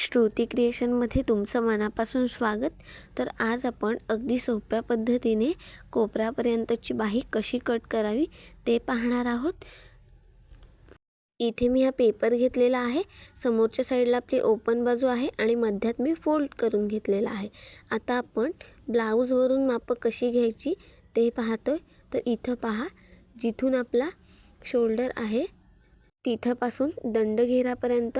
श्रुती क्रिएशनमध्ये तुमचं मनापासून स्वागत. तर आज आपण अगदी सोप्या पद्धतीने कोपऱ्यापर्यंतची बाही कशी कट करावी ते पाहणार आहोत. इथे मी हा पेपर घेतलेला आहे. समोरच्या साईडला आपली ओपन बाजू आहे आणि मध्यात मी फोल्ड करून घेतलेला आहे. आता आपण ब्लाऊजवरून मापं कशी घ्यायची ते पाहतोय. तर इथं पहा जिथून आपला शोल्डर आहे तिथंपासून दंडघेरापर्यंत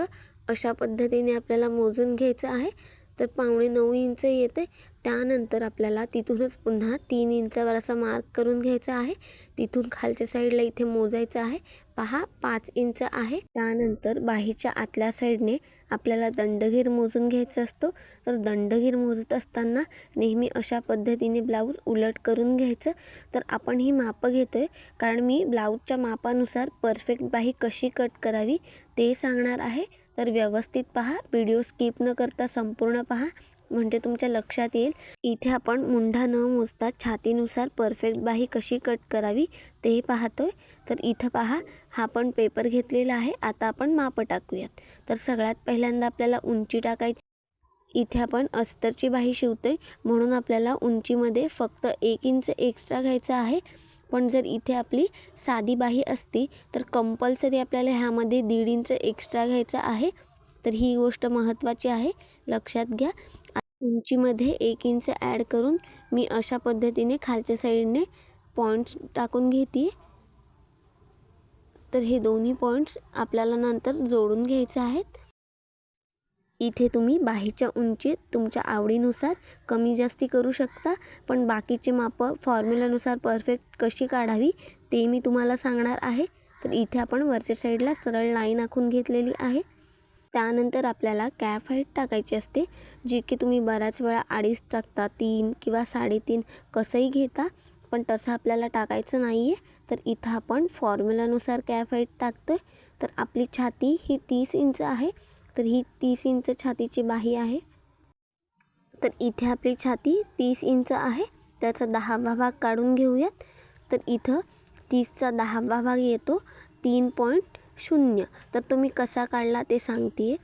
अशा पद्धतीने आपल्याला मोजून घ्यायचं आहे. तर पावणे नऊ इंच येते. त्यानंतर आपल्याला तिथूनच पुन्हा तीन इंचावर असा मार्क करून घ्यायचा आहे. तिथून खालच्या साईडला इथे मोजायचं आहे. पहा पाच इंच आहे. त्यानंतर बाहीच्या आतल्या साईडने आपल्याला दंडगीर मोजून घ्यायचा असतो. तर दंडगीर मोजत असताना नेहमी अशा पद्धतीने ब्लाऊज उलट करून घ्यायचं. तर आपण ही मापं घेतो आहे कारण मी ब्लाऊजच्या मापानुसार परफेक्ट बाही कशी कट करावी ते सांगणार आहे. तर व्यवस्थित पहा. व्हिडिओ स्किप न करता संपूर्ण पहा. म्हणजे तुमच्या लक्षात येईल. इथे आपण मुंढा न मोजता छातीनुसार परफेक्ट बाही कशी कट करावी ते पाहतोय. तर इथं पहा. हा पण पेपर घेतलेला आहे. आता आपण मापं टाकूयात. तर सगळ्यात पहिल्यांदा आपल्याला उंची टाकायची. इथे आपण अस्तरची बाही शिवतोय. म्हणून आपल्याला उंचीमध्ये फक्त एक इंच एक्स्ट्रा घ्यायचा आहे. पण जर इथे आपली साधी बाही असती तर कंपल्सरी आपल्याला ह्यामध्ये दीड इंच एक्स्ट्रा घ्यायचं आहे. तर ही गोष्ट महत्त्वाची आहे. लक्षात घ्या. उंचीमध्ये एक इंच ॲड करून मी अशा पद्धतीने खालच्या साईडने पॉईंट्स टाकून घेते तर हे दोन्ही पॉईंट्स आपल्याला नंतर जोडून घ्यायचे आहेत. इथे तुम्ही बाहीच्या उंचीत तुमच्या आवडीनुसार कमी जास्ती करू शकता. पण बाकीचे मापं फॉर्म्युलानुसार परफेक्ट कशी काढावी ते मी तुम्हाला सांगणार आहे. तर इथे आपण वरच्या साईडला सरळ लाईन आखून घेतलेली आहे. त्यानंतर आपल्याला कॅफ हाईट टाकायची असते जी की तुम्ही बऱ्याच वेळा अडीच टाकता तीन किंवा साडेतीन कसंही घेता पण तसं आपल्याला टाकायचं नाही आहे तर इथं आपण फॉर्म्युलानुसार कॅफ हाईट टाकतो आहे तर आपली छाती ही तीस इंच आहे. तर ही तीस इंच छातीची बाही आहे. तर इथे आपली छाती तीस इंच आहे. त्याचा दहावा भाग काढून घेऊयात. तर इथं तीसचा दहावा भाग येतो. तीन पॉईंट शून्य. तर तुम्ही कसा काढला ते सांगते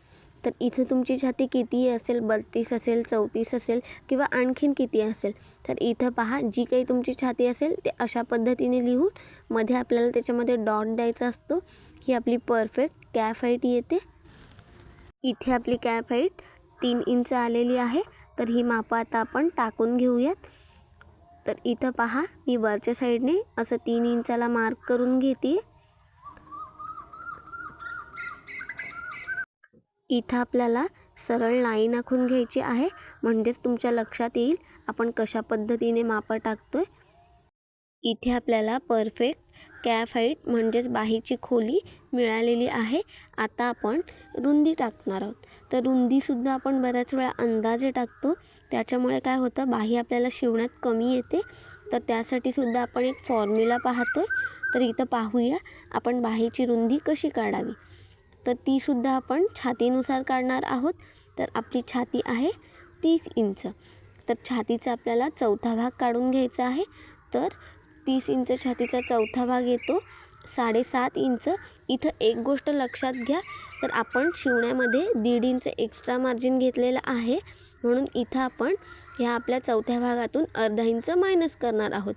तर इथं तुमची छाती किती असेल? बत्तीस असेल? चौतीस असेल? किंवा आणखीन किती असेल? तर इथं पहा जी काही तुमची छाती असेल ते अशा पद्धतीने लिहून मध्ये आपल्याला त्याच्यामध्ये डॉट द्यायचा असतो. ही आपली परफेक्ट कॅफ हाईट येते. इथे आपली कॅप हाईट तीन इंच आलेली आहे. तर ही मापं आता आपण टाकून घेऊयात. तर इथं पहा मी वरच्या साईडने असं तीन इंचाला मार्क करून घेते इथं आपल्याला सरळ लाईन आखून घ्यायची आहे. म्हणजेच तुमच्या लक्षात येईल आपण कशा पद्धतीने मापं टाकतोय. इथे आपल्याला परफेक्ट कॅफाईट म्हणजेच बाहीची खोली मिळालेली आहे. आता आपण रुंदी टाकणार आहोत. तर रुंदीसुद्धा आपण बऱ्याच वेळा अंदाजे टाकतो. त्याच्यामुळे काय होतं बाही आपल्याला शिवण्यात कमी येते. तर त्यासाठी सुद्धा आपण एक फॉर्म्युला पाहतो. तर इथं पाहूया आपण बाहीची रुंदी कशी काढावी. तर तीसुद्धा आपण छातीनुसार काढणार आहोत. तर आपली छाती आहे तीस इंच. तर छातीचा आपल्याला चौथा भाग काढून घ्यायचा आहे. तर तीस इंच छातीचा चौथा भाग येतो. साडेसात इंच. इथं एक गोष्ट लक्षात घ्या. तर आपण शिवण्यामध्ये दीड इंच एक्स्ट्रा मार्जिन घेतलेलं आहे. म्हणून इथं आपण ह्या आपल्या चौथ्या भागातून अर्धा इंच मायनस करणार आहोत.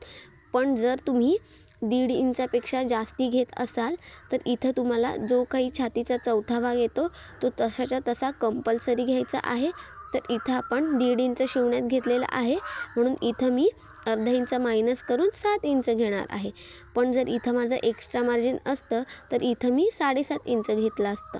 पण जर तुम्ही दीड इंचापेक्षा जास्ती घेत असाल तर इथं तुम्हाला जो काही छातीचा चौथा भाग येतो तो तशाच्या तसा कंपल्सरी घ्यायचा आहे. तर इथं आपण दीड इंच शिवण्यात घेतलेला आहे. म्हणून इथं मी अर्धा इंच मायनस करून सात इंच घेणार आहे. पण जर इथं माझं एक्स्ट्रा मार्जिन असतं तर इथं मी साडेसात इंच घेतलं असतं.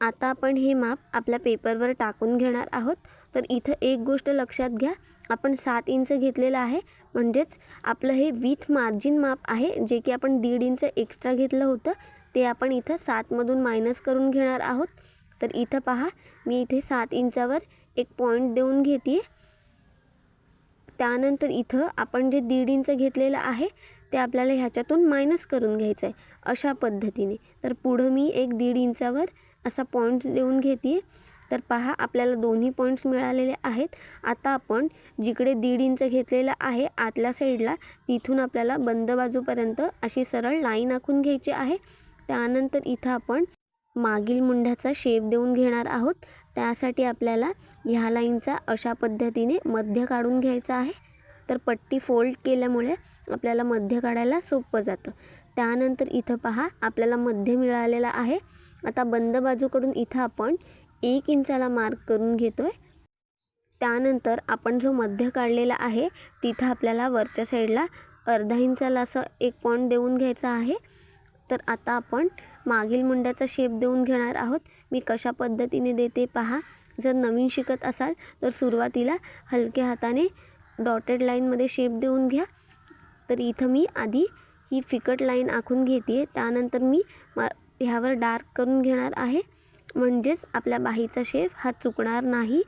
आता आपण हे माप आपल्या पेपरवर टाकून घेणार आहोत. तर इथं एक गोष्ट लक्षात घ्या. आपण सात इंच घेतलेलं आहे. म्हणजेच आपलं हे विथ मार्जिन माप आहे. जे की आपण दीड इंच एक्स्ट्रा घेतलं होतं ते आपण इथं सातमधून मायनस करून घेणार आहोत. तर इथं पहा मी इथे सात इंचावर एक पॉईंट देऊन घेते त्यानंतर इथं आपण जे दीड इंच घेतलेलं आहे ते आपल्याला ह्याच्यातून मायनस करून घ्यायचं आहे अशा पद्धतीने. तर पुढं मी एक दीड इंचावर असा पॉईंट्स देऊन घेते तर पहा आपल्याला दोन्ही पॉईंट्स मिळालेले आहेत. आता आपण जिकडे दीड इंच घेतलेलं आहे आतल्या साईडला तिथून आपल्याला बंद बाजूपर्यंत अशी सरळ लाईन आखून घ्यायची आहे. त्यानंतर इथं आपण मागील मुंड्याचा शेप देऊन घेणार आहोत. त्यासाठी आपल्याला ह्या लाईनचा अशा पद्धतीने मध्य काढून घ्यायचा आहे. तर पट्टी फोल्ड केल्यामुळे आपल्याला मध्य काढायला सोपं जातं. त्यानंतर इथं पहा आपल्याला मध्य मिळालेला आहे. आता बंद बाजूकडून इथं आपण एक इंचाला मार्क करून घेतो आहे त्यानंतर आपण जो मध्य काढलेला आहे तिथं आपल्याला वरच्या साईडला अर्धा इंचाला असं एक पॉईंट देऊन घ्यायचा आहे. तर आता आपण मागील मुंड्याचा शेप देऊन घेणार आहोत. मी कशा पद्धतीने देते पहा. जर नवीन शिकत असाल तर सुरुवातीला हलक्या हाताने डॉटेड लाईनमध्ये शेप देऊन घ्या. तर इथं मी आधी ही फिकट लाईन आखून घेते आहे त्यानंतर मी मा ह्यावर डार्क करून घेणार आहे. म्हणजेच आपल्या बाहीचा शेप हा चुकणार नाही.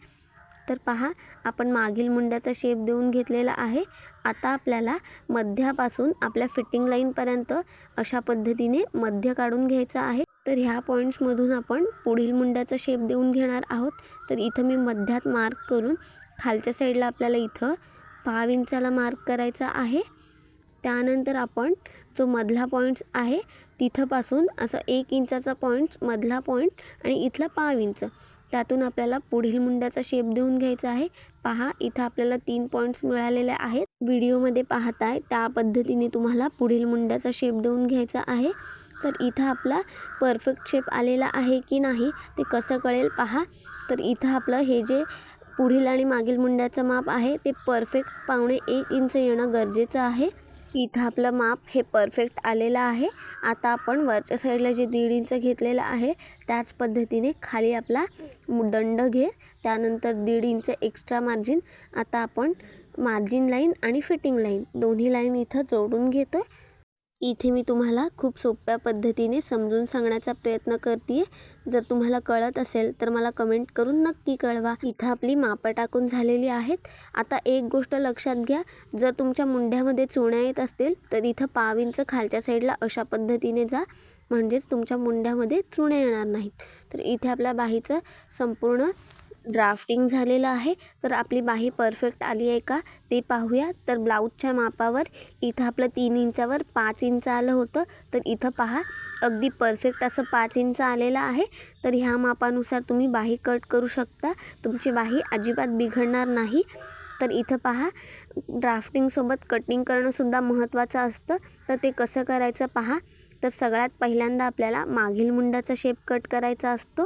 तर पहा आपण मागील मुंड्याचा शेप देऊन घेतलेला आहे. आता आपल्याला मध्यापासून आपल्या फिटिंग लाईनपर्यंत अशा पद्धतीने मध्य काढून घ्यायचा आहे. तर ह्या पॉईंट्समधून आपण पुढील मुंड्याचा शेप देऊन घेणार आहोत. तर इथं मी मध्यात मार्क करून खालच्या साईडला आपल्याला इथं पाव इंचाला मार्क करायचा आहे. त्यानंतर आपण जो मधला पॉईंट्स आहे तिथंपासून असं एक इंचाचा पॉईंट्स मधला पॉईंट आणि इथला पाव इंच. त्यातून आपल्याला पुढील मुंड्याचा शेप देऊन घ्यायचा आहे. पहा इथं आपल्याला तीन पॉईंट्स मिळालेले आहेत. व्हिडिओमध्ये पाहताय त्या पद्धतीने तुम्हाला पुढील मुंड्याचा शेप देऊन घ्यायचा आहे. तर इथं आपला परफेक्ट शेप आलेला आहे की नाही ते कसं कळेल पहा. तर इथं आपलं हे जे पुढील आणि मागील मुंड्याचं माप आहे ते परफेक्ट पावणे एक इंच येणं गरजेचं आहे. इथं आपलं माप हे परफेक्ट आलेलं आहे. आता आपण वरच्या साईडला जे दीड इंच घेतलेलं आहे त्याच पद्धतीने खाली आपला दंड घे. त्यानंतर दीड इंच एक्स्ट्रा मार्जिन आता आपण मार्जिन लाईन आणि फिटिंग लाईन दोन्ही लाईन इथं जोडून घेतो आहे इथे मी तुम्हाला खूप सोप्या पद्धतीने समजून सांगण्याचा प्रयत्न करते आहे जर तुम्हाला कळत असेल तर मला कमेंट करून नक्की कळवा. इथं आपली मापं टाकून झालेली आहेत. आता एक गोष्ट लक्षात घ्या. जर तुमच्या मुंड्यामध्ये चुण्या येत असतील तर इथं पाव इंच खालच्या साईडला अशा पद्धतीने जा. म्हणजेच तुमच्या मुंड्यामध्ये चुण्या येणार नाहीत. तर इथे आपल्या बाहीचं संपूर्ण ड्राफ्टिंग झालेलं आहे. तर आपली बाही परफेक्ट आली आहे का ते पाहूया. तर ब्लाऊजच्या मापावर इथं आपलं तीन इंचावर पाच इंच आलं होतं. तर इथं पहा अगदी परफेक्ट असं पाच इंच आलेलं आहे. तर ह्या मापानुसार तुम्ही बाही कट करू शकता. तुमची बाही अजिबात बिघडणार नाही. तर इथं पहा ड्राफ्टिंगसोबत कटिंग करणंसुद्धा महत्त्वाचं असतं. तर ते कसं करायचं पहा. तर सगळ्यात पहिल्यांदा आपल्याला मागील मुंडाचा शेप कट करायचा असतो.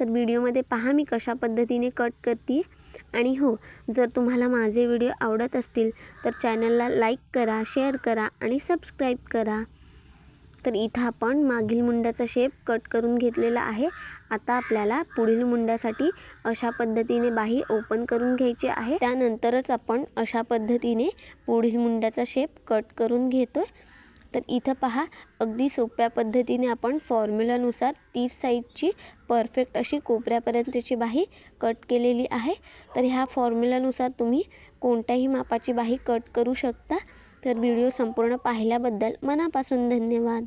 तर व्हिडिओमध्ये पहा मी कशा पद्धतीने कट करते आणि हो जर तुम्हाला माझे व्हिडिओ आवडत असतील तर चॅनलला लाईक करा शेअर करा आणि सबस्क्राईब करा. तर इथं आपण मागील मुंड्याचा शेप कट करून घेतलेला आहे. आता आपल्याला पुढील मुंड्यासाठी अशा पद्धतीने बाही ओपन करून घ्यायची आहे. त्यानंतरच आपण अशा पद्धतीने पुढील मुंड्याचा शेप कट करून घेतो आहे तर इथं पहा अगदी सोप्या पद्धतीने आपण फॉर्म्युलानुसार तीस साईजची परफेक्ट अशी कोपऱ्यापर्यंतची बाही कट केलेली आहे. तर ह्या फॉर्म्युलानुसार तुम्ही कोणत्याही मापाची बाही कट करू शकता. तर व्हिडिओ संपूर्ण पाहिल्याबद्दल मनापासून धन्यवाद.